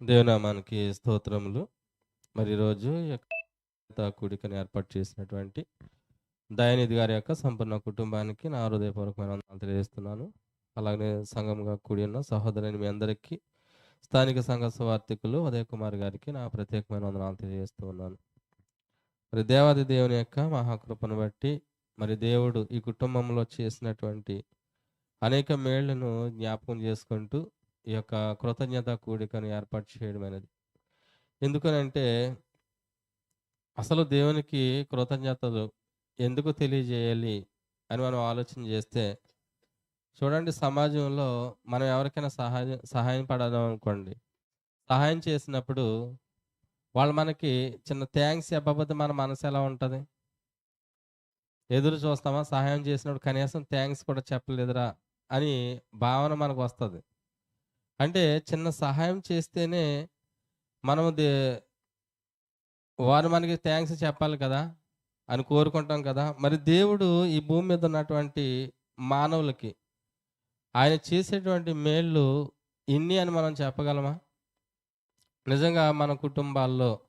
దేవునామానికి స్తోత్రములు. మరి ఈరోజు కూడికను ఏర్పాటు చేసినటువంటి దయానిధి గారి యొక్క సంపూర్ణ కుటుంబానికి నా హృదయపూర్వకమైన వందనాలు తెలియజేస్తున్నాను. అలాగే సంఘంగా కూడి ఉన్న సహోదరుని మీ అందరికీ స్థానిక సంఘ స్వార్థికులు ఉదయ్ కుమార్ గారికి నా ప్రత్యేకమైన వందనాలు తెలియజేస్తూ ఉన్నాను. మరి దేవాది దేవుని యొక్క మహాకృపను బట్టి మరి దేవుడు ఈ కుటుంబంలో చేసినటువంటి అనేక మేళ్ళను జ్ఞాపకం చేసుకుంటూ ఈ యొక్క కృతజ్ఞత కూడికను ఏర్పాటు చేయడం అనేది. ఎందుకనంటే అసలు దేవునికి కృతజ్ఞతలు ఎందుకు తెలియజేయాలి అని మనం ఆలోచన చేస్తే చూడండి సమాజంలో మనం ఎవరికైనా సహాయం సహాయం పడదాం అనుకోండి. సహాయం చేసినప్పుడు వాళ్ళు మనకి చిన్న థ్యాంక్స్ చెప్పకపోతే మన మనసు ఎలా ఉంటుంది? ఎదురు చూస్తామా? సహాయం చేసినప్పుడు కనీసం థ్యాంక్స్ కూడా చెప్పలేదురా అని భావన మనకు వస్తుంది. అంటే చిన్న సహాయం చేస్తేనే మనము దే వారు మనకి థ్యాంక్స్ చెప్పాలి కదా అని కోరుకుంటాం కదా. మరి దేవుడు ఈ భూమి మీద ఉన్నటువంటి మానవులకి ఆయన చేసేటువంటి మేళ్ళు ఇన్ని అని మనం చెప్పగలమా? నిజంగా మన కుటుంబాల్లో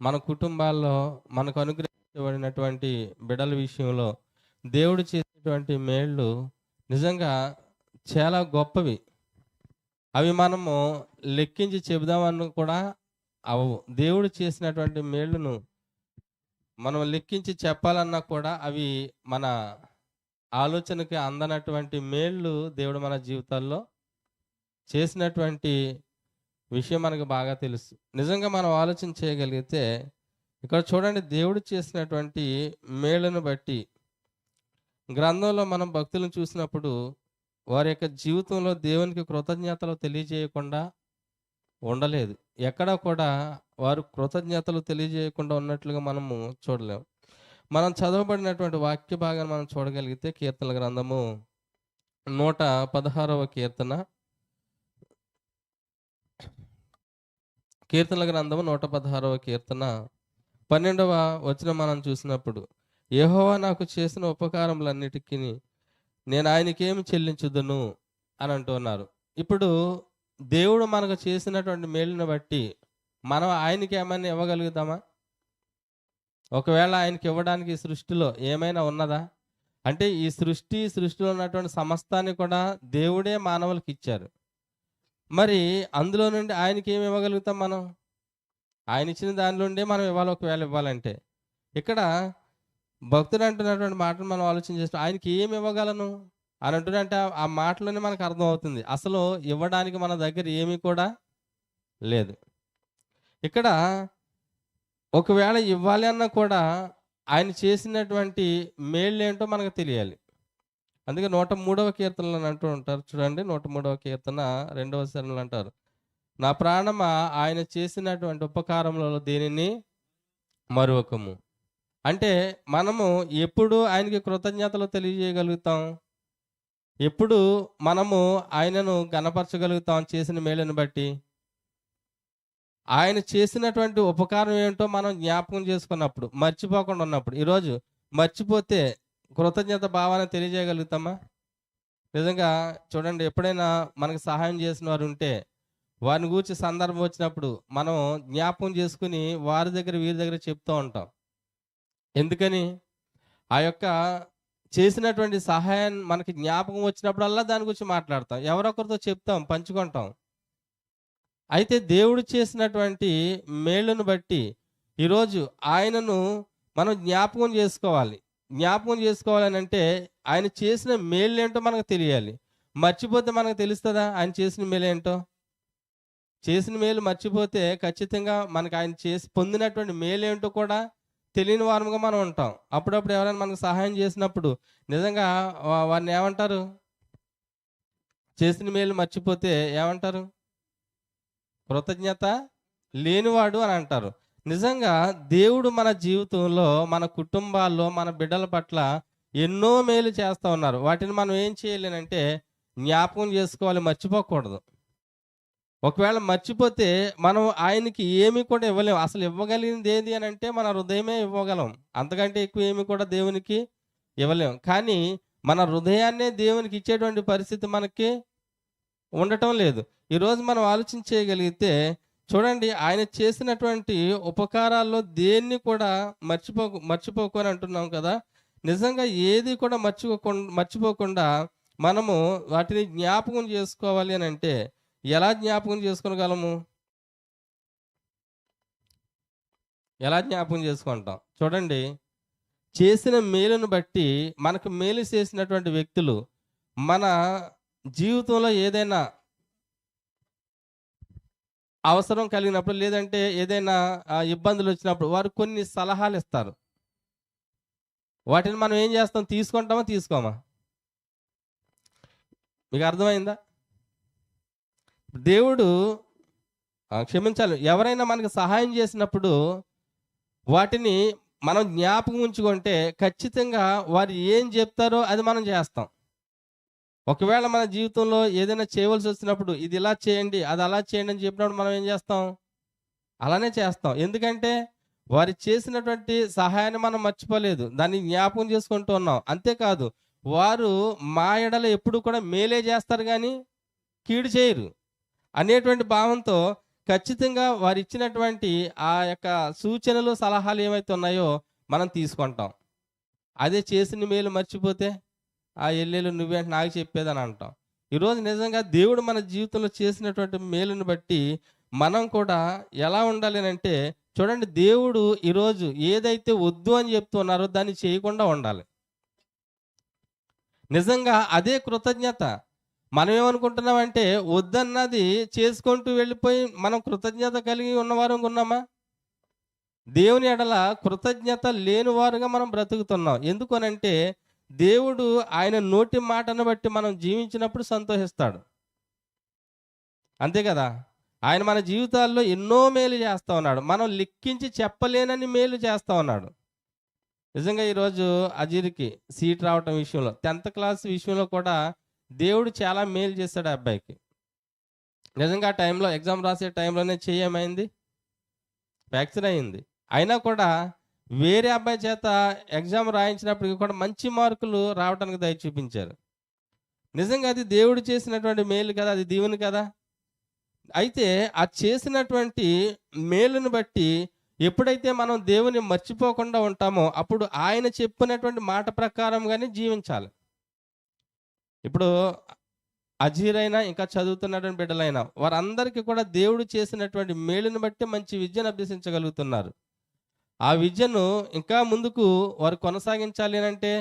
మన కుటుంబాల్లో మనకు అనుగ్రహించబడినటువంటి బిడల విషయంలో దేవుడు చేసేటువంటి మేళ్ళు నిజంగా చాలా గొప్పవి. అవి మనము లెక్కించి చెబుదామని కూడా అవవు దేవుడు చేసినటువంటి మేళ్ళను మనం లెక్కించి చెప్పాలన్నా కూడా అవి మన ఆలోచనకి అందనటువంటి మేళ్ళు దేవుడు మన జీవితాల్లో చేసినటువంటి విషయం మనకు బాగా తెలుసు. నిజంగా మనం ఆలోచన చేయగలిగితే ఇక్కడ చూడండి దేవుడు చేసినటువంటి మేళ్ళను బట్టి గ్రంథంలో మనం భక్తులను చూసినప్పుడు వారి యొక్క జీవితంలో దేవునికి కృతజ్ఞతలు తెలియజేయకుండా ఉండలేదు. ఎక్కడా కూడా వారు కృతజ్ఞతలు తెలియజేయకుండా ఉన్నట్లుగా మనము చూడలేము మనం చదవబడినటువంటి వాక్య భాగాన్ని మనం చూడగలిగితే కీర్తన గ్రంథము నూట పదహారవ కీర్తన. కీర్తనల గ్రంథము నూట పదహారవ కీర్తన. పన్నెండవ వచనం మనం చూసినప్పుడు యహోవా నాకు చేసిన ఉపకారములన్నిటికీ నేను ఆయనకేమి చెల్లించుదును అని అంటున్నారు. ఇప్పుడు దేవుడు మనకు చేసినటువంటి మేలుని బట్టి మనం ఆయనకి ఏమైనా ఇవ్వగలుగుతామా? ఒకవేళ ఆయనకి ఇవ్వడానికి ఈ సృష్టిలో ఏమైనా ఉన్నదా? అంటే ఈ సృష్టి సృష్టిలో ఉన్నటువంటి సమస్తాన్ని కూడా దేవుడే మానవులకు ఇచ్చారు. మరి అందులో నుండి ఆయనకి ఏమి ఇవ్వగలుగుతాం మనం? ఆయన ఇచ్చిన దానిలోండే మనం ఇవ్వాలి ఒకవేళ ఇవ్వాలంటే. ఇక్కడ భక్తుడు అంటున్నటువంటి మాటలు మనం ఆలోచన చేస్తాం ఆయనకి ఏమి ఇవ్వగలను? అని అంటున్నంటే ఆ మాటలోనే మనకు అర్థం అవుతుంది అసలు ఇవ్వడానికి మన దగ్గర ఏమీ కూడా లేదు. ఇక్కడ ఒకవేళ ఇవ్వాలి అన్నా కూడా ఆయన చేసినటువంటి మేళ్ళు ఏంటో మనకు తెలియాలి. అందుకే నూట మూడవ కీర్తనలు అని అంటూ ఉంటారు. చూడండి నూట మూడవ కీర్తన రెండవ శరణలు అంటారు. నా ప్రాణమా ఆయన చేసినటువంటి ఉపకారములలో దేనిని? మరొకము. అంటే మనము ఎప్పుడు ఆయనకి కృతజ్ఞతలు తెలియజేయగలుగుతాం? ఎప్పుడు మనము ఆయనను గణపరచగలుగుతాం చేసిన మేలుని బట్టి? ఆయన చేసినటువంటి ఉపకారం ఏంటో మనం జ్ఞాపకం చేసుకున్నప్పుడు మర్చిపోకుండా ఉన్నప్పుడు. ఈరోజు మర్చిపోతే కృతజ్ఞత భావాన్ని తెలియజేయగలుగుతామా? నిజంగా చూడండి ఎప్పుడైనా మనకు సహాయం చేసిన వారు ఉంటే వారిని గూర్చి సందర్భం వచ్చినప్పుడు మనం జ్ఞాపకం చేసుకుని వారి దగ్గర వీరి దగ్గర చెప్తూ ఉంటాం. ఎందుకని? ఆ యొక్క చేసినటువంటి సహాయాన్ని మనకి జ్ఞాపకం వచ్చినప్పుడల్లా దాని గురించి మాట్లాడతాం. ఎవరొకరితో చెప్తాం పంచుకుంటాం. అయితే దేవుడు చేసినటువంటి మేలును బట్టి ఈరోజు ఆయనను మనం జ్ఞాపకం చేసుకోవాలి. జ్ఞాపకం చేసుకోవాలని అంటే ఆయన చేసిన మేలు ఏంటో మనకు తెలియాలి. మర్చిపోతే మనకు తెలుస్తుందా? ఆయన చేసిన మేలు ఏంటో చేసిన మేలు మర్చిపోతే ఖచ్చితంగా మనకు ఆయన చేసి పొందినటువంటి మేలు ఏంటో కూడా తెలియని వారముగా మనం ఉంటాం. అప్పుడప్పుడు ఎవరైనా మనకు సహాయం చేసినప్పుడు నిజంగా వారిని ఏమంటారు? చేసిన మేలు మర్చిపోతే ఏమంటారు? కృతజ్ఞత లేనివాడు అని అంటారు. నిజంగా దేవుడు మన జీవితంలో మన కుటుంబాల్లో మన బిడ్డల పట్ల ఎన్నో మేలు చేస్తూ ఉన్నారు. వాటిని మనం ఏం చేయలేనంటే జ్ఞాపకం చేసుకోవాలి మర్చిపోకూడదు. ఒకవేళ మర్చిపోతే మనం ఆయనకి ఏమి కూడా ఇవ్వలేం. అసలు ఇవ్వగలిగింది ఏది అని అంటే మన హృదయమే ఇవ్వగలం. అంతకంటే ఎక్కువ ఏమి కూడా దేవునికి ఇవ్వలేం. కానీ మన హృదయాన్నే దేవునికి ఇచ్చేటువంటి పరిస్థితి మనకి ఉండటం లేదు. ఈరోజు మనం ఆలోచన చేయగలిగితే చూడండి ఆయన చేసినటువంటి ఉపకారాల్లో దేన్ని కూడా మర్చిపో మర్చిపోకు అని అంటున్నాం కదా. నిజంగా ఏది కూడా మర్చిపోకుండా మర్చిపోకుండా మనము వాటిని జ్ఞాపకం చేసుకోవాలి అని అంటే ఎలా జ్ఞాపకం చేసుకోగలము? ఎలా జ్ఞాపకం చేసుకుంటాం చూడండి చేసిన మేలును బట్టి మనకు మేలు చేసినటువంటి వ్యక్తులు మన జీవితంలో ఏదైనా అవసరం కలిగినప్పుడు లేదంటే ఏదైనా ఇబ్బందులు వచ్చినప్పుడు వారు కొన్ని సలహాలు ఇస్తారు. వాటిని మనం ఏం చేస్తాం? తీసుకుంటామా? తీసుకోమా? మీకు అర్థమైందా? దేవుడు క్షమించాలి. ఎవరైనా మనకు సహాయం చేసినప్పుడు వాటిని మనం జ్ఞాపకం ఉంచుకుంటే ఖచ్చితంగా వారు ఏం చెప్తారో అది మనం చేస్తాం. ఒకవేళ మన జీవితంలో ఏదైనా చేయవలసి వచ్చినప్పుడు ఇది ఇలా చేయండి అది అలా చేయండి అని చెప్పినప్పుడు మనం ఏం చేస్తాం? అలానే చేస్తాం. ఎందుకంటే వారు చేసినటువంటి సహాయాన్ని మనం మర్చిపోలేదు. దాన్ని జ్ఞాపకం చేసుకుంటూ ఉన్నాం. అంతేకాదు వారు మా ఎడలో ఎప్పుడు కూడా మేలే చేస్తారు కానీ కీడు చేయరు. అనేటువంటి భావంతో ఖచ్చితంగా వారు ఇచ్చినటువంటి ఆ యొక్క సూచనలు సలహాలు ఏమైతే ఉన్నాయో మనం తీసుకుంటాం. అదే చేసిన మేలు మర్చిపోతే ఆ ఎల్లెలు నువ్వేంటి నాకు చెప్పేదని అంటాం. ఈరోజు నిజంగా దేవుడు మన జీవితంలో చేసినటువంటి మేలుని బట్టి మనం కూడా ఎలా ఉండాలి అని అంటే చూడండి దేవుడు ఈరోజు ఏదైతే వద్దు అని చెప్తున్నారో దాన్ని చేయకుండా ఉండాలి. నిజంగా అదే కృతజ్ఞత మనం ఏమనుకుంటున్నామంటే వద్దన్నది చేసుకుంటూ వెళ్ళిపోయి మనం కృతజ్ఞత కలిగి ఉన్నవారు ఉన్నామా? దేవుని ఎడల కృతజ్ఞత లేనివారుగా మనం బ్రతుకుతున్నాం. ఎందుకనంటే దేవుడు ఆయన నోటి మాటను బట్టి మనం జీవించినప్పుడు సంతోషిస్తాడు. అంతే కదా? ఆయన మన జీవితాల్లో ఎన్నో మేలు చేస్తా ఉన్నాడు. మనం లెక్కించి చెప్పలేనని మేలు చేస్తా ఉన్నాడు. నిజంగా ఈరోజు అజీర్కి సీట్ రావటం విషయంలో టెన్త్ క్లాస్ విషయంలో కూడా దేవుడు చాలా మేలు చేస్తాడు ఆ అబ్బాయికి. నిజంగా ఆ టైంలో ఎగ్జామ్ రాసే టైంలోనే చేయమైంది ఫ్యాక్చర్ అయింది. అయినా కూడా వేరే అబ్బాయి చేత ఎగ్జామ్ రాయించినప్పటికీ కూడా మంచి మార్కులు రావడానికి దయ చూపించారు. నిజంగా అది దేవుడు చేసినటువంటి మేలు కదా అది దీవుని కదా? అయితే ఆ చేసినటువంటి మేలును బట్టి ఎప్పుడైతే మనం దేవుని మర్చిపోకుండా ఉంటామో అప్పుడు ఆయన చెప్పినటువంటి మాట ప్రకారంగానే జీవించాలి. ఇప్పుడు అజీరైనా ఇంకా చదువుతున్నటువంటి బిడ్డలైనా వారందరికీ కూడా దేవుడు చేసినటువంటి మేలుని బట్టి మంచి విద్యను అభ్యసించగలుగుతున్నారు. ఆ విద్యను ఇంకా ముందుకు వారు కొనసాగించాలి అని అంటే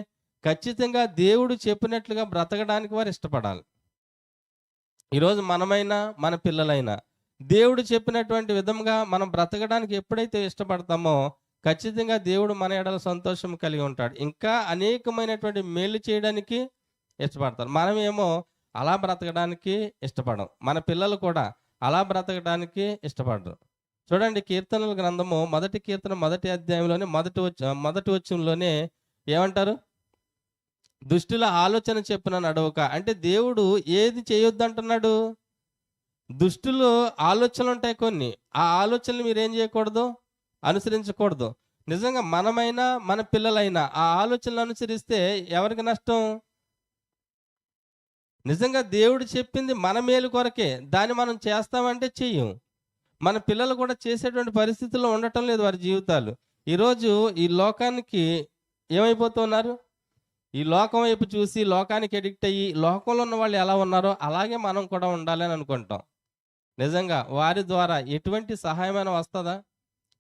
ఖచ్చితంగా దేవుడు చెప్పినట్లుగా బ్రతకడానికి వారు ఇష్టపడాలి. ఈరోజు మనమైనా మన పిల్లలైనా దేవుడు చెప్పినటువంటి విధంగా మనం బ్రతకడానికి ఎప్పుడైతే ఇష్టపడతామో ఖచ్చితంగా దేవుడు మన ఎడల సంతోషం కలిగి ఉంటాడు. ఇంకా అనేకమైనటువంటి మేలు చేయడానికి ఇష్టపడతారు. మనమేమో అలా బ్రతకడానికి ఇష్టపడం మన పిల్లలు కూడా అలా బ్రతకడానికి ఇష్టపడరు. చూడండి కీర్తనల గ్రంథము మొదటి కీర్తన మొదటి అధ్యాయంలోనే మొదటి వచ్చ మొదటి వచ్చంలోనే ఏమంటారు? దుష్టుల ఆలోచన చెప్పిన నడవక. అంటే దేవుడు ఏది చేయొద్దు అంటున్నాడు దుష్టులు ఆలోచనలు ఉంటాయి కొన్ని. ఆ ఆలోచనలు మీరు ఏం చేయకూడదు? అనుసరించకూడదు. నిజంగా మనమైనా మన పిల్లలైనా ఆ ఆలోచనలు అనుసరిస్తే ఎవరికి నష్టం? నిజంగా దేవుడు చెప్పింది మన మేలు కొరకే. దాన్ని మనం చేస్తామంటే చెయ్యం. మన పిల్లలు కూడా చేసేటువంటి పరిస్థితుల్లో ఉండటం లేదు వారి జీవితాలు. ఈరోజు ఈ లోకానికి ఏమైపోతున్నారు? ఈ లోకం వైపు చూసి లోకానికి ఎడిక్ట్ అయ్యి లోకంలో ఉన్న వాళ్ళు ఎలా ఉన్నారో అలాగే మనం కూడా ఉండాలి అని అనుకుంటాం. నిజంగా వారి ద్వారా ఎటువంటి సహాయమైన వస్తుందా?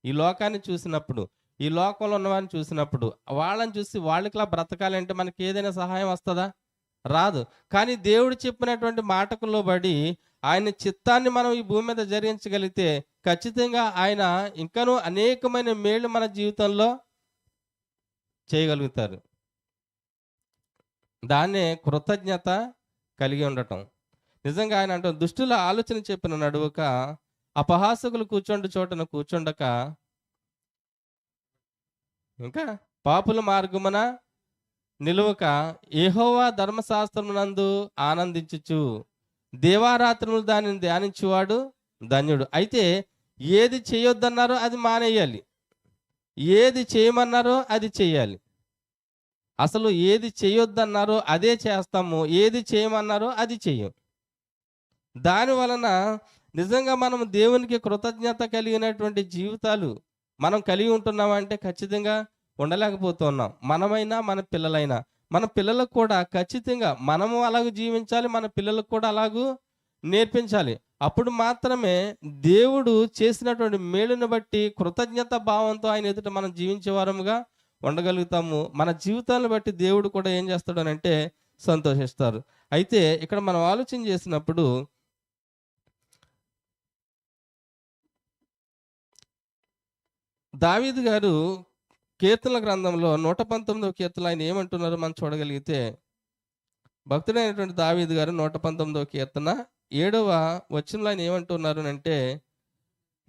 ఈ లోకాన్ని చూసినప్పుడు ఈ లోకంలో ఉన్నవారిని చూసినప్పుడు వాళ్ళని చూసి వాళ్ళకిలా బ్రతకాలంటే మనకి ఏదైనా సహాయం వస్తుందా? రాదు. కానీ దేవుడు చెప్పినటువంటి మాటకు లోబడి ఆయన చిత్తాన్ని మనం ఈ భూమి మీద జరిగించగలిగితే ఖచ్చితంగా ఆయన ఇంకనూ అనేకమైన మేళ్ళు మన జీవితంలో చేయగలుగుతారు. దాన్నే కృతజ్ఞత కలిగి ఉండటం. నిజంగా ఆయన అంటాం దుష్టుల ఆలోచన చెప్పిన నడువక అపహాసకులు కూర్చోండి చోటన కూర్చుండక ఇంకా పాపుల మార్గమున నిలువక ఏహోవా ధర్మశాస్త్రమునందు ఆనందించుచు దేవారాత్రులు దానిని ధ్యానించువాడు ధన్యుడు. అయితే ఏది చేయొద్దన్నారో అది మానేయాలి. ఏది చేయమన్నారో అది చేయాలి. అసలు ఏది చేయొద్దన్నారో అదే చేస్తాము. ఏది చేయమన్నారో అది చెయ్యం దాని వలన నిజంగా మనం దేవునికి కృతజ్ఞత కలిగినటువంటి జీవితాలు మనం కలిగి ఉంటున్నామంటే ఖచ్చితంగా ఉండలేకపోతున్నాం. మనమైనా మన పిల్లలైనా. మన పిల్లలకు కూడా ఖచ్చితంగా మనము అలాగ జీవించాలి మన పిల్లలకు కూడా అలాగూ నేర్పించాలి. అప్పుడు మాత్రమే దేవుడు చేసినటువంటి మేలును బట్టి కృతజ్ఞత భావంతో ఆయన ఎదుట మనం జీవించే వారముగా ఉండగలుగుతాము. మన జీవితాలను బట్టి దేవుడు కూడా ఏం చేస్తాడు అని అంటే సంతోషిస్తారు. అయితే ఇక్కడ మనం ఆలోచన చేసినప్పుడు దావీద్ గారు కీర్తన గ్రంథంలో నూట పంతొమ్మిదవ కీర్తన ఆయన ఏమంటున్నారో మనం చూడగలిగితే భక్తుడైనటువంటి దావీద్ గారు నూట పంతొమ్మిదవ కీర్తన ఏడవ వచనంలో ఆయన ఏమంటున్నారు అంటే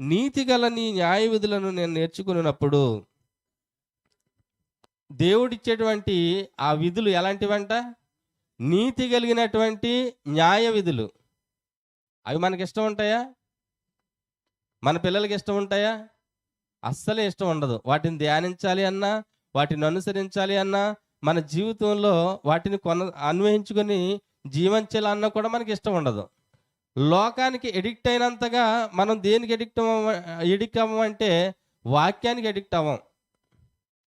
నీతి గల నీ న్యాయ విధులను నేను నేర్చుకున్నప్పుడు దేవుడిచ్చేటువంటి ఆ విధులు ఎలాంటివంట? నీతి కలిగినటువంటి న్యాయ విధులు. అవి మనకి ఇష్టం ఉంటాయా? మన పిల్లలకి ఇష్టం ఉంటాయా? అస్సలే ఇష్టం ఉండదు. వాటిని ధ్యానించాలి అన్నా వాటిని అనుసరించాలి అన్నా మన జీవితంలో వాటిని కొన అన్వయించుకొని జీవించాలన్నా కూడా మనకి ఇష్టం ఉండదు. లోకానికి ఎడిక్ట్ అయినంతగా మనం దేనికి ఎడిక్ట్ అవ్వ ఎడిక్ట్ అవ్వమంటే వాక్యానికి ఎడిక్ట్ అవ్వం.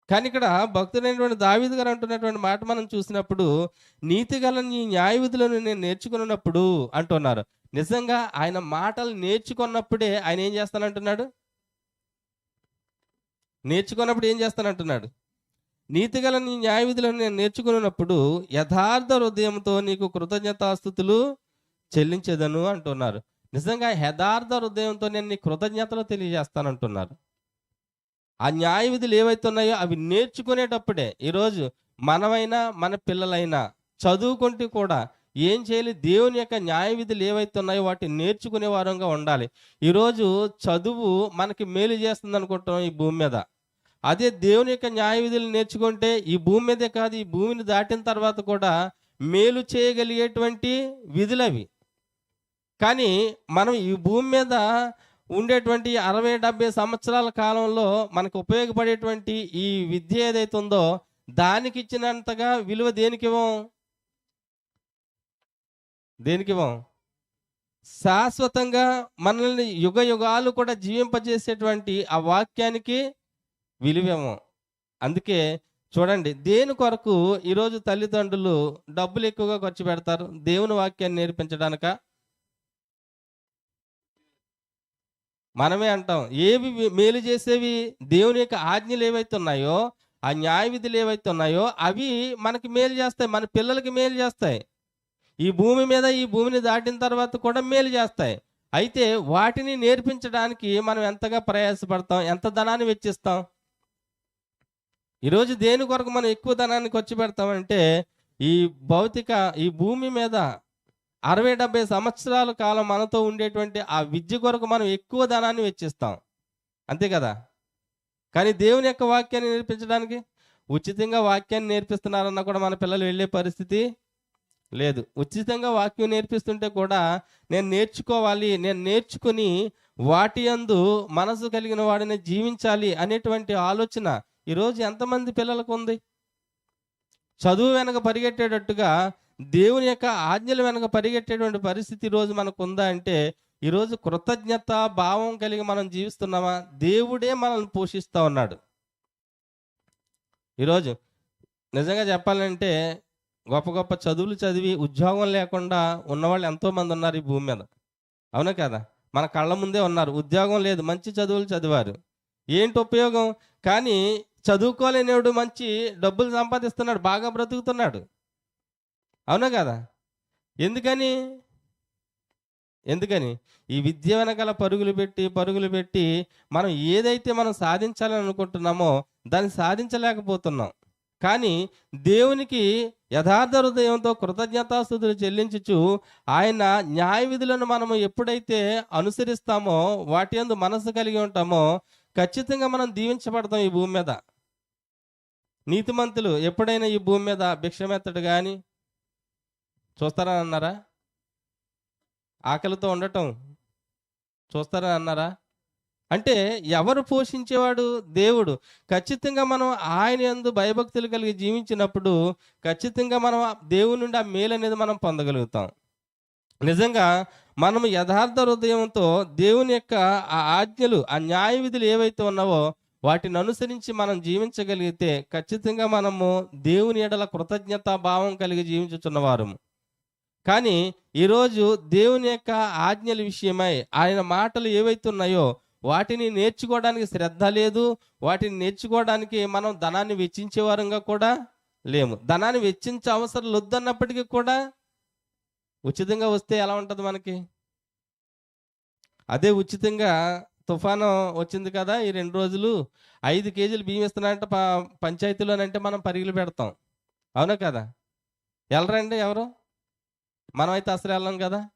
కానీ ఇక్కడ భక్తుడైనటువంటి దావీదు గారు అంటున్నటువంటి మాట మనం చూసినప్పుడు నీతి గల నీ న్యాయ విధులను నేను నేర్చుకున్నప్పుడు అంటున్నారు. నిజంగా ఆయన మాటలు నేర్చుకున్నప్పుడే ఆయన ఏం చేస్తానంటున్నాడు? నేర్చుకున్నప్పుడు ఏం చేస్తానంటున్నాడు? నీతిగల నీ న్యాయవిధులను నేను నేర్చుకున్నప్పుడు యథార్థ హృదయంతో నీకు కృతజ్ఞతాస్థుతులు చెల్లించేదను అంటున్నారు. నిజంగా యథార్థ హృదయంతో నేను నీ కృతజ్ఞతలు తెలియజేస్తానంటున్నారు. ఆ న్యాయ విధులు ఏవైతే ఉన్నాయో అవి నేర్చుకునేటప్పుడే ఈరోజు మనమైనా మన పిల్లలైనా చదువుకుంటూ కూడా ఏం చేయాలి? దేవుని యొక్క న్యాయ విధులు ఏవైతే ఉన్నాయో వాటిని నేర్చుకునే వారంగా ఉండాలి. ఈరోజు చదువు మనకి మేలు చేస్తుంది అనుకుంటాం ఈ భూమి మీద. అదే దేవుని యొక్క న్యాయ విధులు నేర్చుకుంటే ఈ భూమి మీదే కాదు ఈ భూమిని దాటిన తర్వాత కూడా మేలు చేయగలిగేటువంటి విధులు అవి కానీ మనం ఈ భూమి మీద ఉండేటువంటి అరవై డెబ్బై సంవత్సరాల కాలంలో మనకు ఉపయోగపడేటువంటి ఈ విద్య ఏదైతే ఉందో దానికి ఇచ్చినంతగా విలువ దేనికి ఇవ్వం దేనికి ఇవ్వం శాశ్వతంగా మనల్ని యుగ యుగాలు కూడా జీవింపజేసేటువంటి ఆ వాక్యానికి విలువేమో. అందుకే చూడండి దేని కొరకు ఈరోజు తల్లిదండ్రులు డబ్బులు ఎక్కువగా ఖర్చు పెడతారు? దేవుని వాక్యాన్ని నేర్పించడానిక? మనమే అంటాం ఏవి మేలు చేసేవి దేవుని యొక్క ఆజ్ఞలు ఏవైతే ఉన్నాయో ఆ న్యాయ విధులు ఏవైతే ఉన్నాయో అవి మనకి మేలు చేస్తాయి మన పిల్లలకి మేలు చేస్తాయి. ఈ భూమి మీద ఈ భూమిని దాటిన తర్వాత కూడా మేలు చేస్తాయి. అయితే వాటిని నేర్పించడానికి మనం ఎంతగా ప్రయాసపడతాం? ఎంత ధనాన్ని వెచ్చిస్తాం? ఈరోజు దేని కొరకు మనం ఎక్కువ ధనాన్ని ఖర్చు పెడతామంటే ఈ భౌతిక ఈ భూమి మీద అరవై డెబ్బై సంవత్సరాల కాలం మనతో ఉండేటువంటి ఆ విద్య కొరకు మనం ఎక్కువ ధనాన్ని వెచ్చిస్తాం. అంతే కదా? కానీ దేవుని యొక్క వాక్యాన్ని నేర్పించడానికి ఉచితంగా వాక్యాన్ని నేర్పిస్తున్నారన్నా కూడా మన పిల్లలు వెళ్ళే పరిస్థితి లేదు. ఉచితంగా వాక్యం నేర్పిస్తుంటే కూడా నేను నేర్చుకోవాలి నేను నేర్చుకుని వాటి యందు మనసు కలిగిన వాడిని జీవించాలి అనేటువంటి ఆలోచన ఈరోజు ఎంతమంది పిల్లలకు ఉంది? చదువు వెనక పరిగెట్టేటట్టుగా దేవుని యొక్క ఆజ్ఞల వెనక పరిగెట్టేటువంటి పరిస్థితి ఈరోజు మనకు ఉందా అంటే ఈరోజు కృతజ్ఞత భావం కలిగి మనం జీవిస్తున్నామా? దేవుడే మనల్ని పోషిస్తూ ఉన్నాడు. ఈరోజు నిజంగా చెప్పాలంటే గొప్ప గొప్ప చదువులు చదివి ఉద్యోగం లేకుండా ఉన్నవాళ్ళు ఎంతోమంది ఉన్నారు ఈ భూమి మీద. అవునా కదా? మన కళ్ళ ముందే ఉన్నారు. ఉద్యోగం లేదు మంచి చదువులు చదివారు. ఏంటి ఉపయోగం? కానీ చదువుకోలేనివాడు మంచి డబ్బులు సంపాదిస్తున్నాడు బాగా బ్రతుకుతున్నాడు. అవునా కదా? ఎందుకని? ఎందుకని? ఈ విద్య వెనకాల పరుగులు పెట్టి పరుగులు పెట్టి మనం ఏదైతే మనం సాధించాలని అనుకుంటున్నామో దాన్ని సాధించలేకపోతున్నాం. కానీ దేవునికి యథార్థ హృదయంతో కృతజ్ఞతాస్థుతులు చెల్లించుచు ఆయన న్యాయ విధులను మనము ఎప్పుడైతే అనుసరిస్తామో వాటి యందు మనసు కలిగి ఉంటామో ఖచ్చితంగా మనం దీవించబడతాం ఈ భూమి మీద. నీతిమంతులు ఎప్పుడైనా ఈ భూమి మీద భిక్షమెత్తడు కానీ చూస్తారా అన్నారా? ఆకలితో ఉండటం చూస్తారా అన్నారా? అంటే ఎవరు పోషించేవాడు? దేవుడు. ఖచ్చితంగా మనం ఆయన ఎందు భయభక్తులు కలిగి జీవించినప్పుడు ఖచ్చితంగా మనం ఆ దేవుని నుండి ఆ మేలు అనేది మనం పొందగలుగుతాం. నిజంగా మనము యథార్థ హృదయంతో దేవుని యొక్క ఆ ఆజ్ఞలు ఆ న్యాయ విధులు ఏవైతే ఉన్నావో వాటిని అనుసరించి మనం జీవించగలిగితే ఖచ్చితంగా మనము దేవుని ఎడల కృతజ్ఞత భావం కలిగి జీవించుచున్నవారము కానీ ఈరోజు దేవుని యొక్క ఆజ్ఞల విషయమై ఆయన మాటలు ఏవైతే ఉన్నాయో వాటిని నేర్చుకోవడానికి శ్రద్ధ లేదు వాటిని నేర్చుకోవడానికి మనం ధనాన్ని వెచ్చించే వారంగా కూడా లేము. ధనాన్ని వెచ్చించే అవసరం వద్దన్నప్పటికీ కూడా ఉచితంగా వస్తే ఎలా ఉంటుంది మనకి? అదే ఉచితంగా తుఫాను వచ్చింది కదా ఈ రెండు రోజులు ఐదు కేజీలు బియ్యం ఇస్తున్నారంటే ప పంచాయతీలోనంటే మనం పరిగిలు పెడతాం. అవునా కదా? వెళ్ళరండి ఎవరు? మనం అయితే అసలు వెళ్ళాం కదా?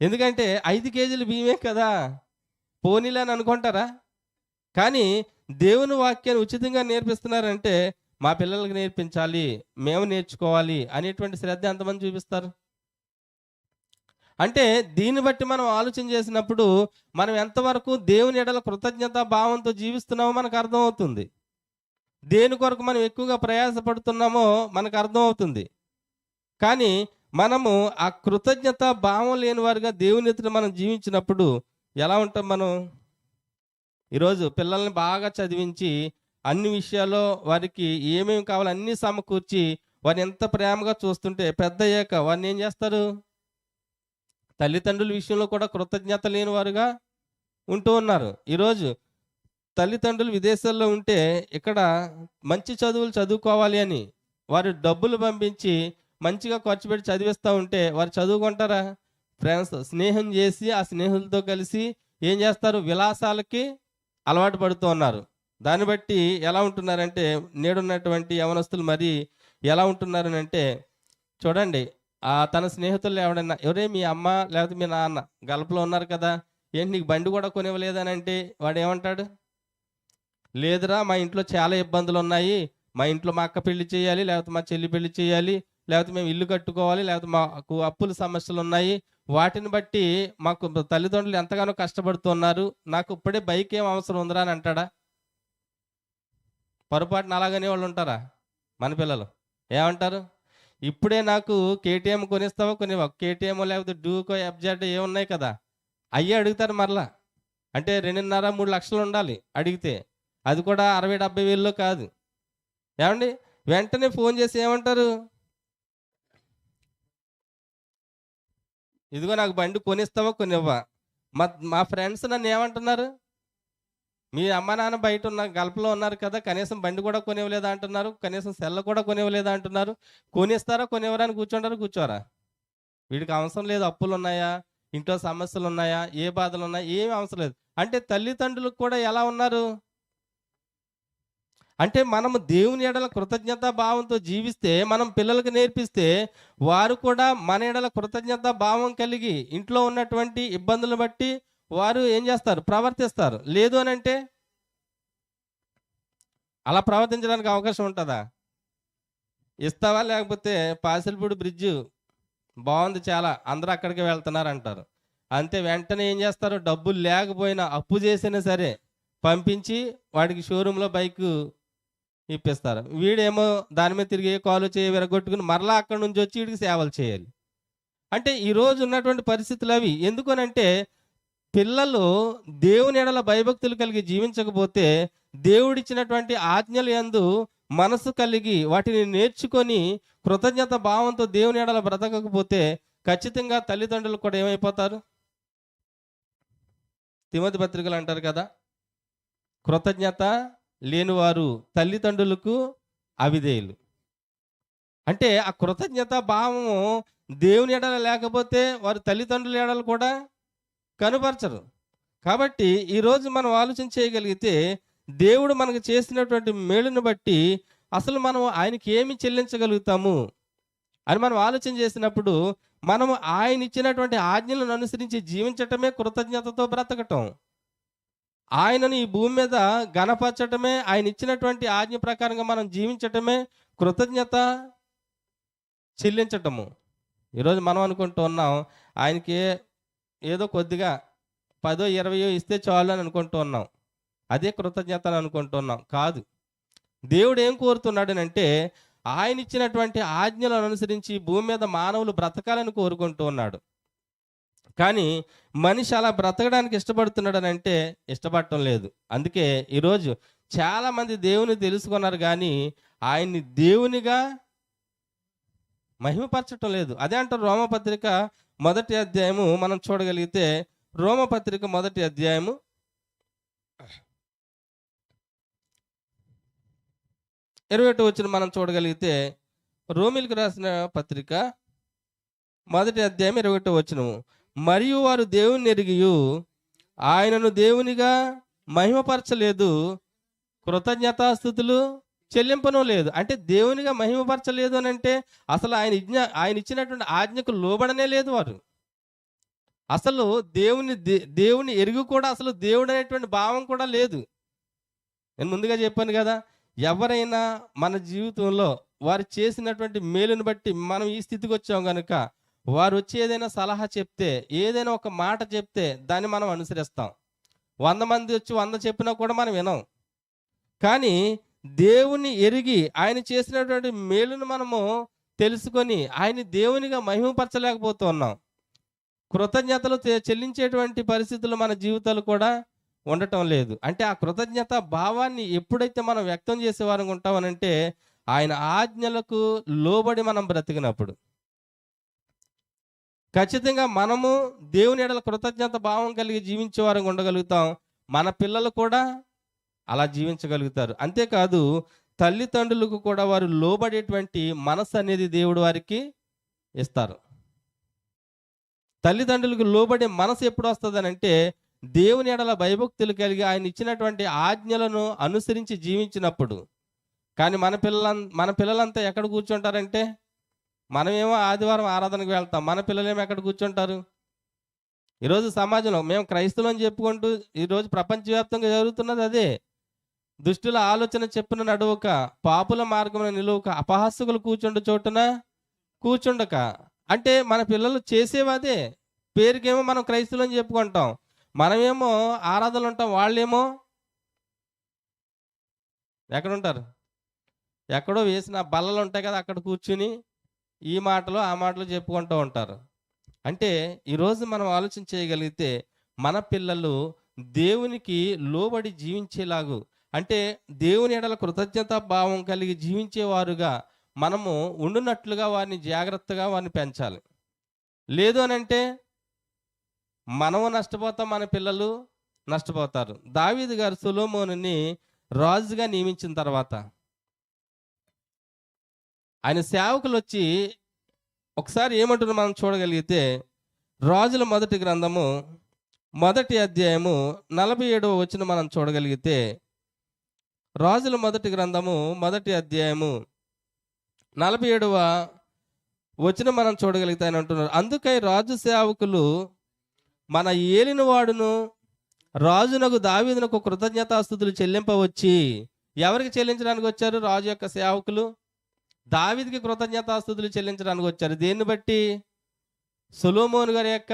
ఎందుకంటే ఐదు కేజీలు బియ్యమే కదా. పోనీలే అని అనుకుంటారా? కానీ దేవుని వాక్యాన్ని ఉచితంగా నేర్పిస్తున్నారంటే మా పిల్లలకు నేర్పించాలి మేము నేర్చుకోవాలి అనేటువంటి శ్రద్ధ ఎంతమంది చూపిస్తారు? అంటే దీన్ని బట్టి మనం ఆలోచన చేసినప్పుడు మనం ఎంతవరకు దేవుని ఎడల కృతజ్ఞత భావంతో జీవిస్తున్నామో మనకు అర్థమవుతుంది. దేని కొరకు మనం ఎక్కువగా ప్రయాసపడుతున్నామో మనకు అర్థమవుతుంది. కానీ మనము ఆ కృతజ్ఞత భావం లేని వారిగా దేవుని ఎదుట మనం జీవించినప్పుడు ఎలా ఉంటాం మనం? ఈరోజు పిల్లల్ని బాగా చదివించి అన్ని విషయాల్లో వారికి ఏమేమి కావాలో అన్నీ సమకూర్చి వారిని ఎంత ప్రేమగా చూస్తుంటే పెద్ద అయ్యాక వారిని ఏం చేస్తారు? తల్లిదండ్రుల విషయంలో కూడా కృతజ్ఞత లేని వారుగా ఉంటూ ఉన్నారు. ఈరోజు తల్లిదండ్రులు విదేశాల్లో ఉంటే ఇక్కడ మంచి చదువులు చదువుకోవాలి అని వారు డబ్బులు పంపించి మంచిగా ఖర్చు పెట్టి చదివిస్తూ ఉంటే వారు చదువుకుంటారా? ఫ్రెండ్స్ స్నేహం చేసి ఆ స్నేహితులతో కలిసి ఏం చేస్తారు? విలాసాలకి అలవాటు పడుతూ ఉన్నారు. దాన్ని బట్టి ఎలా ఉంటున్నారంటే నేడున్నటువంటి యవనస్తులు మరి ఎలా ఉంటున్నారు అంటే చూడండి ఆ తన స్నేహితులు ఎవడన్నా ఎవరే మీ అమ్మ లేకపోతే మీ నాన్న గల్పలో ఉన్నారు కదా ఏంటి నీకు బండి కూడా కొనివ్వలేదని అంటే వాడు ఏమంటాడు లేదురా మా ఇంట్లో చాలా ఇబ్బందులు ఉన్నాయి మా ఇంట్లో మా అక్క పెళ్ళి చేయాలి లేకపోతే మా చెల్లి పెళ్ళి చేయాలి లేకపోతే మేము ఇల్లు కట్టుకోవాలి లేకపోతే మాకు అప్పుల సమస్యలు ఉన్నాయి వాటిని బట్టి మాకు తల్లిదండ్రులు ఎంతగానో కష్టపడుతున్నారు. నాకు ఇప్పుడే బైక్ ఏం అవసరం ఉందిరా అని అంటాడా? పొరపాటున అలాగనే వాళ్ళు ఉంటారా? మన పిల్లలు. ఏమంటారు? ఇప్పుడే నాకు కేటీఎం కొనిస్తావా? కొనివా కేటీఎం లేకపోతే డూకో ఎఫ్జెడ్ ఏ ఉన్నాయి కదా? అయ్యే అడుగుతారు మరలా. అంటే రెండున్నర మూడు లక్షలు ఉండాలి అడిగితే. అది కూడా అరవై డెబ్బై వేల్లో కాదు. ఏమండి? వెంటనే ఫోన్ చేసి ఏమంటారు? ఇదిగో నాకు బండి కొనిస్తావా కొనివ్వా? మా మా ఫ్రెండ్స్ నన్ను ఏమంటున్నారు? మీ అమ్మ నాన్న బయట ఉన్న గల్పలో ఉన్నారు కదా కనీసం బండి కూడా కొనివ్వలేదా అంటున్నారు కనీసం సెల్ల కూడా కొనివ్వలేదా అంటున్నారు. కొనిస్తారా కొనివ్వరా అని కూర్చుంటారా కూర్చోరా? వీడికి అవసరం లేదు అప్పులు ఉన్నాయా ఇంట్లో సమస్యలు ఉన్నాయా ఏ బాధలు ఉన్నాయా ఏమి అవసరం లేదు. అంటే తల్లిదండ్రులకు కూడా ఎలా ఉన్నారు? అంటే మనము దేవుని ఎడల కృతజ్ఞత భావంతో జీవిస్తే మనం పిల్లలకు నేర్పిస్తే వారు కూడా మన ఎడల కృతజ్ఞత భావం కలిగి ఇంట్లో ఉన్నటువంటి ఇబ్బందులు బట్టి వారు ఏం చేస్తారు? ప్రవర్తిస్తారు. లేదు అని అంటే అలా ప్రవర్తించడానికి అవకాశం ఉంటుందా? ఇస్తావా? లేకపోతే పాసిల్పూడి బ్రిడ్జ్ బాగుంది చాలా అందరూ అక్కడికి వెళ్తున్నారు అంటారు అంతే వెంటనే ఏం చేస్తారు? డబ్బులు లేకపోయినా అప్పు చేసినా సరే పంపించి వాడికి షోరూంలో బైక్ ఇప్పిస్తారు. వీడేమో దాని మీద తిరిగి కాలు చేయి విరగొట్టుకుని మరలా అక్కడి నుంచి వచ్చి వీడికి సేవలు చేయాలి. అంటే ఈరోజు ఉన్నటువంటి పరిస్థితులు అవి. ఎందుకనంటే పిల్లలు దేవుని ఎడల భయభక్తులు కలిగి జీవించకపోతే దేవుడిచ్చినటువంటి ఆజ్ఞలు యందు మనసు కలిగి వాటిని నేర్చుకొని కృతజ్ఞత భావంతో దేవుని ఎడల బ్రతకకపోతే ఖచ్చితంగా తల్లిదండ్రులు కూడా ఏమైపోతారు? తిమతి పత్రికలు అంటారు కదా కృతజ్ఞత లేనివారు తల్లిదండ్రులకు అవిధేయులు. అంటే ఆ కృతజ్ఞత భావము దేవుని ఎడల లేకపోతే వారు తల్లిదండ్రుల ఎడలు కూడా కనుపరచరు. కాబట్టి ఈరోజు మనం ఆలోచన చేయగలిగితే దేవుడు మనకు చేసినటువంటి మేలును బట్టి అసలు మనం ఆయనకి ఏమి చెల్లించగలుగుతాము అని మనం ఆలోచన చేసినప్పుడు మనము ఆయన ఇచ్చినటువంటి ఆజ్ఞలను అనుసరించి జీవించటమే కృతజ్ఞతతో బ్రతకటం. ఆయనను ఈ భూమి మీద గణపరచటమే ఆయన ఇచ్చినటువంటి ఆజ్ఞ ప్రకారంగా మనం జీవించటమే కృతజ్ఞత చెల్లించటము. ఈరోజు మనం అనుకుంటూ ఉన్నాం ఆయనకి ఏదో కొద్దిగా పదో ఇరవయో ఇస్తే చాలు అని అనుకుంటూ ఉన్నాం. అదే కృతజ్ఞత అని అనుకుంటున్నాం కాదు. దేవుడు ఏం కోరుతున్నాడనంటే ఆయన ఇచ్చినటువంటి ఆజ్ఞలను అనుసరించి భూమి మీద మానవులు బ్రతకాలని కోరుకుంటూ ఉన్నాడు. కానీ మనిషి అలా బ్రతకడానికి ఇష్టపడుతున్నాడని అంటే ఇష్టపడటం లేదు. అందుకే ఈరోజు చాలామంది దేవుని తెలుసుకున్నారు కానీ ఆయన్ని దేవునిగా మహిమపరచటం లేదు. అదే అంటారు రోమపత్రిక మొదటి అధ్యాయము మనం చూడగలిగితే రోమపత్రిక మొదటి అధ్యాయము ఇరవై ఒకటి వచ్చిన మనం చూడగలిగితే రోమిల్కి రాసిన పత్రిక మొదటి అధ్యాయం ఇరవై ఒకటి వచ్చినము మరియు వారు దేవుని ఎరిగియు. ఆయనను దేవునిగా మహిమపరచలేదు. కృతజ్ఞతాస్థుతులు చెల్లింపను లేదు. అంటే దేవునిగా మహిమపరచలేదు అని అంటే అసలు ఆయన ఇజ్ఞ ఆయన ఇచ్చినటువంటి ఆజ్ఞకు లోబడనే లేదు వారు. అసలు దేవుని దే- దేవుని ఎరుగు కూడా అసలు దేవుడు అనేటువంటి భావం కూడా లేదు. నేను ముందుగా చెప్పాను కదా ఎవరైనా మన జీవితంలో వారు చేసినటువంటి మేలుని బట్టి మనం ఈ స్థితికి వచ్చాం కనుక వారు వచ్చి ఏదైనా సలహా చెప్తే ఏదైనా ఒక మాట చెప్తే దాన్ని మనం అనుసరిస్తాం. వంద మంది వచ్చి వంద చెప్పినా కూడా మనం వినం. కానీ దేవుని ఎరిగి ఆయన చేసినటువంటి మేలును మనము తెలుసుకొని ఆయన దేవునిగా మహిమపరచలేకపోతున్నాం. కృతజ్ఞతలు చెల్లించేటువంటి పరిస్థితులు మన జీవితాలు కూడా ఉండటం లేదు. అంటే ఆ కృతజ్ఞత భావాన్ని ఎప్పుడైతే మనం వ్యక్తం చేసేవారు ఉంటామనంటే ఆయన ఆజ్ఞలకు లోబడి మనం బ్రతికినప్పుడు. ఖచ్చితంగా మనము దేవుని ఎడల కృతజ్ఞత భావం కలిగి జీవించే వారం ఉండగలుగుతాం. మన పిల్లలు కూడా అలా జీవించగలుగుతారు. అంతేకాదు తల్లిదండ్రులకు కూడా వారు లోబడేటువంటి మనసు అనేది దేవుడు వారికి ఇస్తారు. తల్లిదండ్రులకు లోబడే మనసు ఎప్పుడు వస్తుంది అంటే దేవుని ఎడల భయభక్తులు కలిగి ఆయన ఇచ్చినటువంటి ఆజ్ఞలను అనుసరించి జీవించినప్పుడు. కానీ మన పిల్లల మన పిల్లలంతా ఎక్కడ కూర్చుంటారంటే మనమేమో ఆదివారం ఆరాధనకు వెళ్తాం. మన పిల్లలేమో ఎక్కడ కూర్చుంటారు? ఈరోజు సమాజంలో మేము క్రైస్తవులు అని చెప్పుకుంటూ ఈరోజు ప్రపంచవ్యాప్తంగా జరుగుతున్నది అదే. దుష్టుల ఆలోచన చెప్పిన నడువక పాపుల మార్గమున నిలువక అపహాస్యకులు కూర్చుండు చోటున కూర్చుండక. అంటే మన పిల్లలు చేసేవదే పేరుకేమో మనం క్రైస్తవులు అని చెప్పుకుంటాం. మనమేమో ఆరాధనలు ఉంటాం. వాళ్ళేమో ఎక్కడ ఉంటారు ఎక్కడో వేసిన బల్లలు ఉంటాయి కదా అక్కడ కూర్చుని ఈ మాటలు ఆ మాటలు చెప్పుకుంటూ ఉంటారు. అంటే ఈరోజు మనం ఆలోచన చేయగలిగితే మన పిల్లలు దేవునికి లోబడి జీవించేలాగు అంటే దేవుని ఎడల కృతజ్ఞత భావం కలిగి జీవించేవారుగా మనము ఉండునట్లుగా వారిని జాగ్రత్తగా వారిని పెంచాలి. లేదు అని అంటే మనము నష్టపోతాం మన పిల్లలు నష్టపోతారు. దావీదు గారు సులోమోనుని రాజుగా నియమించిన తర్వాత ఆయన సేవకులు వచ్చి ఒకసారి ఏమంటున్నా మనం చూడగలిగితే రాజుల మొదటి గ్రంథము మొదటి అధ్యాయము నలభై ఏడవ వచ్చిన మనం చూడగలిగితే రాజుల మొదటి గ్రంథము మొదటి అధ్యాయము నలభై ఏడవ వచ్చిన మనం చూడగలిగితే ఆయన అంటున్నారు. అందుకై రాజు సేవకులు మన ఏలినవాడును రాజునకు దావీదునకు కృతజ్ఞతాస్థుతులు చెల్లింపవచ్చి ఎవరికి చెల్లించడానికి వచ్చారు? రాజు యొక్క సేవకులు? దావిదికి కృతజ్ఞతాస్థుతులు చెల్లించడానికి వచ్చారు. దేన్ని బట్టి? సొలోమోన్ గారి యొక్క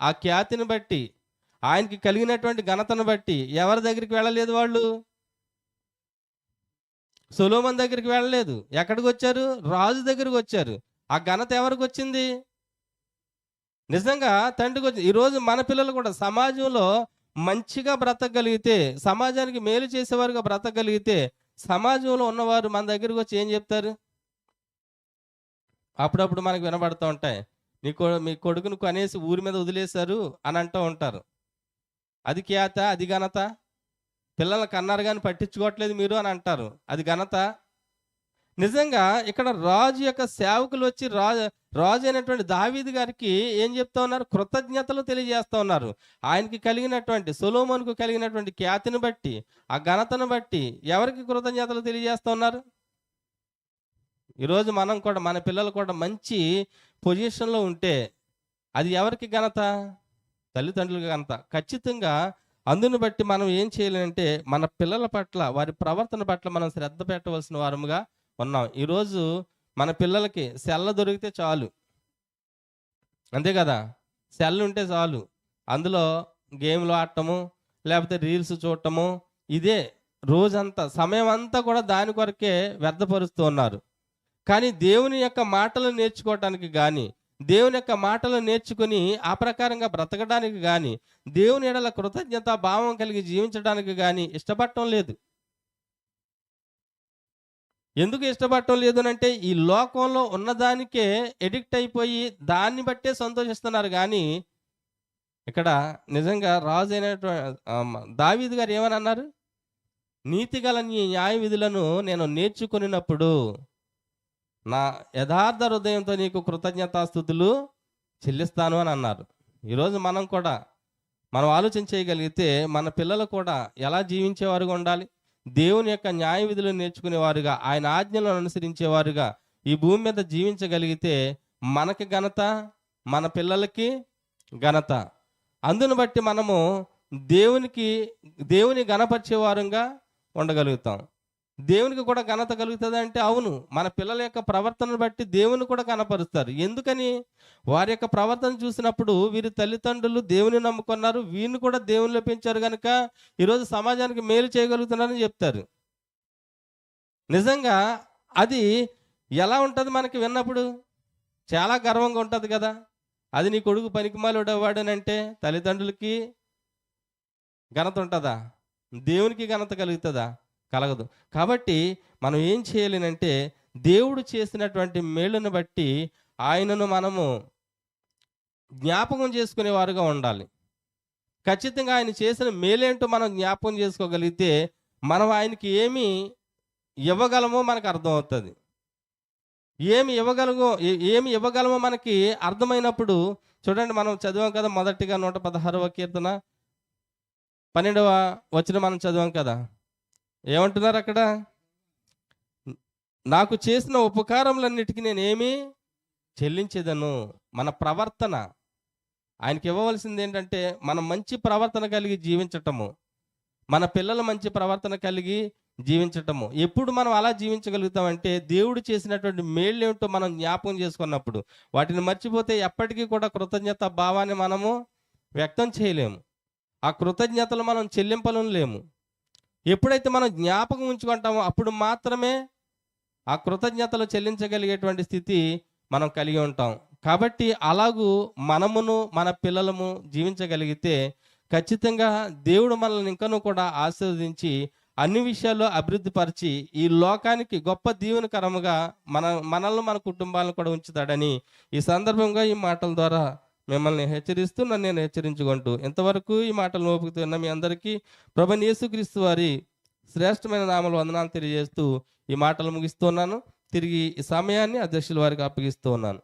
ఆ ఖ్యాతిని బట్టి ఆయనకి కలిగినటువంటి ఘనతను బట్టి. ఎవరి దగ్గరికి వెళ్ళలేదు వాళ్ళు? సొలోమన్ దగ్గరికి వెళ్ళలేదు. ఎక్కడికి వచ్చారు? రాజు దగ్గరికి వచ్చారు. ఆ ఘనత ఎవరికి వచ్చింది? నిజంగా తండ్రికి వచ్చింది. ఈరోజు మన పిల్లలు కూడా సమాజంలో మంచిగా బ్రతకగలిగితే సమాజానికి మేలు చేసేవారుగా బ్రతకగలిగితే సమాజంలో ఉన్నవారు మన దగ్గరకు వచ్చి ఏం చెప్తారు? అప్పుడప్పుడు మనకు వినబడుతూ ఉంటాయి. నీ కొ మీ కొడుకును కొనేసి ఊరి మీద వదిలేశారు అని అంటూ ఉంటారు. అది ఖ్యాత అది ఘనత? పిల్లలు కన్నారు కానీ పట్టించుకోవట్లేదు మీరు అని అంటారు. అది ఘనత? నిజంగా ఇక్కడ రాజు యొక్క సేవకులు వచ్చి రాజు రాజు అయినటువంటి దావీది గారికి ఏం చెప్తా ఉన్నారు? కృతజ్ఞతలు తెలియజేస్తూ ఉన్నారు. ఆయనకి కలిగినటువంటి సొలోమోన్కు కలిగినటువంటి ఖ్యాతిని బట్టి ఆ ఘనతను బట్టి ఎవరికి కృతజ్ఞతలు తెలియజేస్తూ ఉన్నారు? ఈరోజు మనం కూడా మన పిల్లలు కూడా మంచి పొజిషన్లో ఉంటే అది ఎవరికి ఘనత? తల్లిదండ్రులకి ఘనత. ఖచ్చితంగా అందుని బట్టి మనం ఏం చేయాలంటే మన పిల్లల పట్ల వారి ప్రవర్తన పట్ల మనం శ్రద్ధ పెట్టవలసిన వారముగా ఉన్నాం. ఈరోజు మన పిల్లలకి సెల్ల దొరికితే చాలు. అంతే కదా? సెల్ ఉంటే చాలు. అందులో గేమ్లు ఆడటము లేకపోతే రీల్స్ చూడటము ఇదే రోజంతా సమయం అంతా కూడా దాని కొరకే వ్యర్థపరుస్తూ ఉన్నారు. కానీ దేవుని యొక్క మాటలు నేర్చుకోవటానికి కానీ దేవుని యొక్క మాటలు నేర్చుకుని ఆ ప్రకారంగా బ్రతకడానికి కానీ దేవుని ఎడల కృతజ్ఞత భావం కలిగి జీవించడానికి కానీ ఇష్టపడటం లేదు. ఎందుకు ఇష్టపడటం లేదు అంటే ఈ లోకంలో ఉన్నదానికే ఎడిక్ట్ అయిపోయి దాన్ని బట్టే సంతోషిస్తున్నారు కానీ ఇక్కడ నిజంగా రాజు అయినటువంటి దావీదు గారు ఏమని అన్నారు? నీతిగల నీ న్యాయ విధులను నేను నేర్చుకున్నప్పుడు నా యథార్థ హృదయంతో నీకు కృతజ్ఞతాస్థుతులు చెల్లిస్తాను అని అన్నారు. ఈరోజు మనం కూడా మనం ఆలోచన చేయగలిగితే మన పిల్లలు కూడా ఎలా జీవించేవారుగా ఉండాలి? దేవుని యొక్క న్యాయ విధులు నేర్చుకునేవారుగా ఆయన ఆజ్ఞలను అనుసరించేవారుగా ఈ భూమి మీద జీవించగలిగితే మనకి ఘనత మన పిల్లలకి ఘనత. అందును బట్టి మనము దేవునికి దేవుని గణపరిచేవారుగా ఉండగలుగుతాం. దేవునికి కూడా ఘనత కలుగుతుంది అంటే అవును మన పిల్లల యొక్క ప్రవర్తనను బట్టి దేవుని కూడా కనపరుస్తారు ఎందుకని? వారి యొక్క ప్రవర్తన చూసినప్పుడు వీరి తల్లిదండ్రులు దేవుని నమ్ముకున్నారు వీరిని కూడా దేవునిలో పెంచారు కనుక ఈరోజు సమాజానికి మేలు చేయగలుగుతున్నారని చెప్తారు. నిజంగా అది ఎలా ఉంటుంది మనకి విన్నప్పుడు? చాలా గర్వంగా ఉంటుంది కదా. అది నీ కొడుకు పనికిమాలుడు అవ్వాడనంటే తల్లిదండ్రులకి ఘనత ఉంటుందా? దేవునికి ఘనత కలుగుతుందా? కలగదు. కాబట్టి మనం ఏం చేయలేనంటే దేవుడు చేసినటువంటి మేలును బట్టి ఆయనను మనము జ్ఞాపకం చేసుకునేవారుగా ఉండాలి. ఖచ్చితంగా ఆయన చేసిన మేలేంటో మనం జ్ఞాపకం చేసుకోగలిగితే మనం ఆయనకి ఏమి ఇవ్వగలమో మనకు అర్థమవుతుంది. ఏమి ఇవ్వగలమో ఏమి ఇవ్వగలమో మనకి అర్థమైనప్పుడు చూడండి మనం చదివాం కదా మొదటిగా నూట పదహారవ కీర్తన. పన్నెండవ వచ్చిన మనం చదివాం కదా. ఏమంటున్నారు అక్కడ నాకు చేసిన ఉపకారములన్నిటికీ నేనేమి చెల్లించేదను. మన ప్రవర్తన. ఆయనకి ఇవ్వవలసింది ఏంటంటే మనం మంచి ప్రవర్తన కలిగి జీవించటము. మన పిల్లలు మంచి ప్రవర్తన కలిగి జీవించటము. ఎప్పుడు మనం అలా జీవించగలుగుతామంటే దేవుడు చేసినటువంటి మేళ్ళు ఏమిటో మనం జ్ఞాపకం చేసుకున్నప్పుడు వాటిని మర్చిపోతే ఎప్పటికీ కూడా కృతజ్ఞత భావాన్ని మనము వ్యక్తం చేయలేము. ఆ కృతజ్ఞతలు మనం చెల్లింపలను లేము ఎప్పుడైతే మనం జ్ఞాపకం ఉంచుకుంటామో అప్పుడు మాత్రమే ఆ కృతజ్ఞతలు చెల్లించగలిగేటువంటి స్థితి మనం కలిగి ఉంటాం. కాబట్టి అలాగూ మనమును మన పిల్లలము జీవించగలిగితే ఖచ్చితంగా దేవుడు మనల్ని ఇంకనూ కూడా ఆశీర్వదించి అన్ని విషయాల్లో అభివృద్ధి పరిచి ఈ లోకానికి గొప్ప దీవెనకరముగా మన మనల్ని మన కుటుంబాలను కూడా ఉంచుతాడని ఈ సందర్భంగా ఈ మాటల ద్వారా మిమ్మల్ని హెచ్చరిస్తూ నన్ను నేను హెచ్చరించుకుంటూ ఇంతవరకు ఈ మాటలు ఓపుకుతున్న మీ అందరికీ ప్రభు యేసుక్రీస్తు వారి శ్రేష్టమైన నామలు వందనాలు తెలియజేస్తూ ఈ మాటలు ముగిస్తున్నాను. తిరిగి ఈ సమయాన్ని అధ్యక్షుల వారికి అప్పగిస్తూ ఉన్నాను.